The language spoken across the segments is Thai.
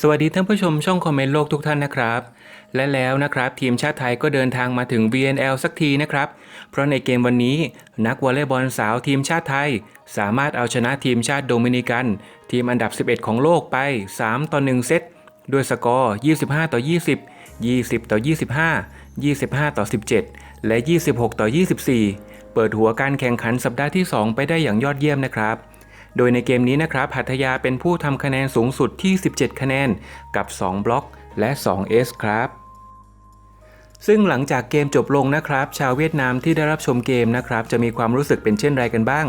สวัสดีท่านผู้ชมช่องคอมเมนต์โลกทุกท่านนะครับ และแล้วนะครับทีมชาติไทยก็เดินทางมาถึง VNL สักทีนะครับ เพราะในเกมวันนี้นักวอลเลย์บอลสาวทีมชาติไทย สามารถเอาชนะทีมชาติโดมินิกัน ทีมอันดับ 11 ของโลกไป 3 ต่อ 1 เซตด้วยสกอร์ 25 ต่อ 20 20 ต่อ 25 25 ต่อ 17 และ 26 ต่อ 24 เปิดหัวการแข่งขันสัปดาห์ที่ 2 ไปได้อย่างยอดเยี่ยมนะครับ โดยในเกมนี้นะครับหัตยาเป็นผู้ทำคะแนนสูงสุดที่ 17 คะแนน กับ 2 บล็อกและ2 S ครับซึ่งหลังจากเกมจบลงนะครับ ชาวเวียดนามที่ได้รับชมเกมนะครับ จะมีความรู้สึกเป็นเช่นไรกันบ้าง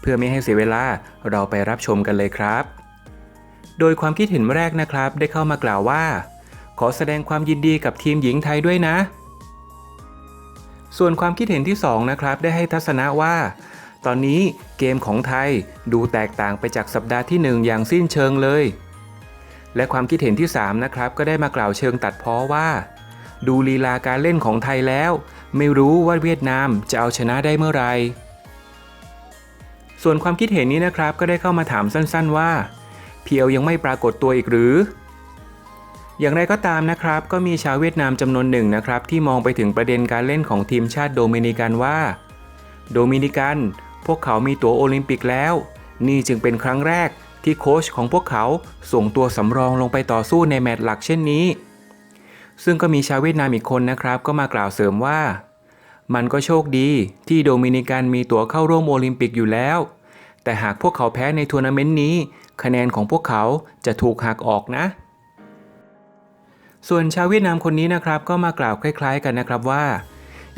เพื่อไม่ให้เสียเวลาเราไปรับชมกันเลยครับ โดยความคิดเห็นแรกนะครับ ได้เข้ามากล่าวว่า ขอแสดงความยินดีกับทีมหญิงไทยด้วยนะ ส่วนความคิดเห็นที่สองนะครับได้ให้ทัศนะว่า ตอนนี้เกมของไทยดูแตกต่างไปจากสัปดาห์ที่หนึ่งอย่างสิ้นเชิงเลย และความคิดเห็นที่ 3 นะครับ ก็ได้มากล่าวเชิงตัดพ้อว่า ดูลีลาการเล่นของไทยแล้ว ไม่รู้ว่าเวียดนามจะเอาชนะได้เมื่อไหร่ส่วนความคิดเห็นนี้นะครับก็ได้เข้ามาถามสั้นๆว่า เพียวยังไม่ปรากฏตัวอีกหรือ อย่างไรก็ตามนะครับ ก็มีชาวเวียดนามจำนวนหนึ่งนะครับ ที่มองไปถึงประเด็นการเล่นของทีมชาติโดมินิกันว่า โดมินิกัน พวกเขามีตั๋วโอลิมปิกแล้ว นี่จึงเป็นครั้งแรกที่โค้ชของพวกเขาส่งตัวสำรองลงไปต่อสู้ในแมตช์หลักเช่นนี้ ซึ่งก็มีชาวเวียดนามอีกคนนะครับ ก็มากล่าวเสริมว่า มันก็โชคดีที่โดมินิกันมีตั๋วเข้าร่วมโอลิมปิกอยู่แล้ว แต่หากพวกเขาแพ้ในทัวร์นาเมนต์นี้ คะแนนของพวกเขาจะถูกหักออกนะ ส่วนชาวเวียดนามคนนี้นะครับ ก็มากล่าวคล้าย ๆ กันนะครับว่า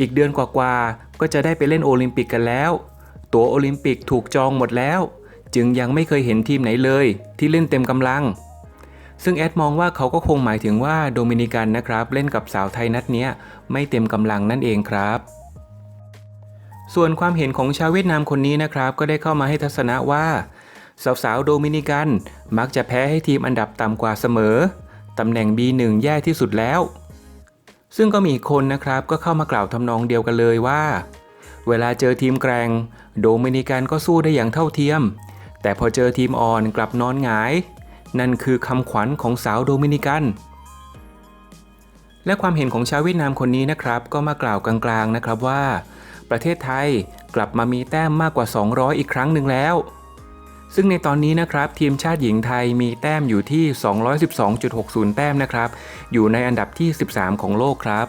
อีกเดือนกว่าๆก็จะได้ไปเล่นโอลิมปิกกันแล้ว ตั๋วโอลิมปิกถูกจองหมดแล้ว จึงยังไม่เคยเห็นทีมไหนเลย ที่เล่นเต็มกำลัง ซึ่งแอดมองว่าเขาก็คงหมายถึงว่าโดมินิกันนะครับ เล่นกับสาวไทยนัดเนี้ยไม่เต็มกำลังนั่นเองครับส่วนความเห็นของชาวเวียดนามคนนี้นะครับ ก็ได้เข้ามาให้ทัศนะว่า สาวๆโดมินิกัน มักจะแพ้ให้ทีมอันดับต่ำกว่าเสมอ ตำแหน่ง B1 แย่ที่สุดแล้ว ซึ่งก็มีคนนะครับก็เข้ามากล่าวทำนองเดียวกันเลยว่า เวลาเจอทีมแกร่ง โดมินิกันก็สู้ได้อย่างเท่าเทียม แต่พอเจอทีมอ่อนกลับนอนหงาย นั่นคือคำขวัญของสาวโดมินิกัน และความเห็นของชาวเวียดนามคนนี้นะครับ ก็มากล่าวกลางๆนะครับว่า ประเทศไทยกลับมามีแต้มมากกว่า 200 อีกครั้งหนึ่งแล้ว ซึ่งในตอนนี้นะครับทีมชาติหญิงไทยมีแต้มอยู่ที่ 212.60 แต้มนะครับ อยู่ในอันดับที่ 13 ของโลกครับ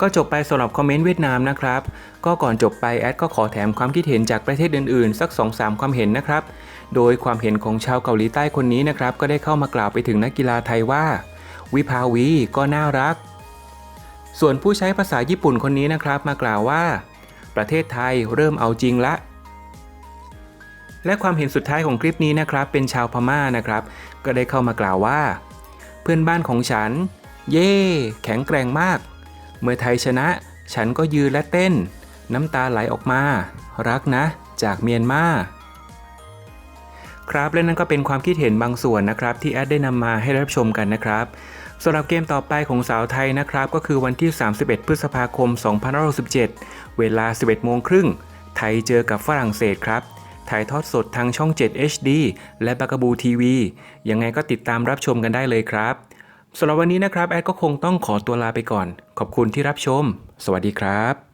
ก็จบไปสำหรับคอมเมนต์เวียดนามนะครับ ก็ก่อนจบไปแอดก็ขอแถมความคิดเห็นจากประเทศอื่นๆ สัก 2-3 ความเห็นนะครับ โดยความเห็นของชาวเกาหลีใต้คนนี้นะครับ ก็ได้เข้ามากล่าวไปถึงนักกีฬาไทยว่า วิภาวีก็น่ารัก ส่วนผู้ใช้ภาษาญี่ปุ่นคนนี้นะครับ มากล่าวว่า ประเทศไทยเริ่มเอาจริงละและความเห็นสุดท้ายของคลิปนี้นะครับ เป็นชาวพม่านะครับ ก็ได้เข้ามากล่าวว่า เพื่อนบ้านของฉัน เย่แข็งแกร่งมาก เมื่อไทยชนะ ฉันก็ยืนและเต้น น้ำตาไหลออกมา รักนะ จากเมียนมาครับและนั่นก็เป็นความคิดเห็นบางส่วนนะครับ ที่แอดได้นำมาให้รับชมกันนะครับสำหรับเกมต่อไปของสาวไทยนะครับ ก็คือวันที่ 31 พฤษภาคม 2567 เวลา 11 โมงครึ่ง ไทยเจอกับฝรั่งเศสครับ ถ่ายทอดสดทางช่อง 7 HD และบากบูทีวียังไงก็ติดตามรับชมกันได้เลยครับ สำหรับวันนี้นะครับแอดก็คงต้องขอตัวลาไปก่อน ขอบคุณที่รับชม สวัสดีครับ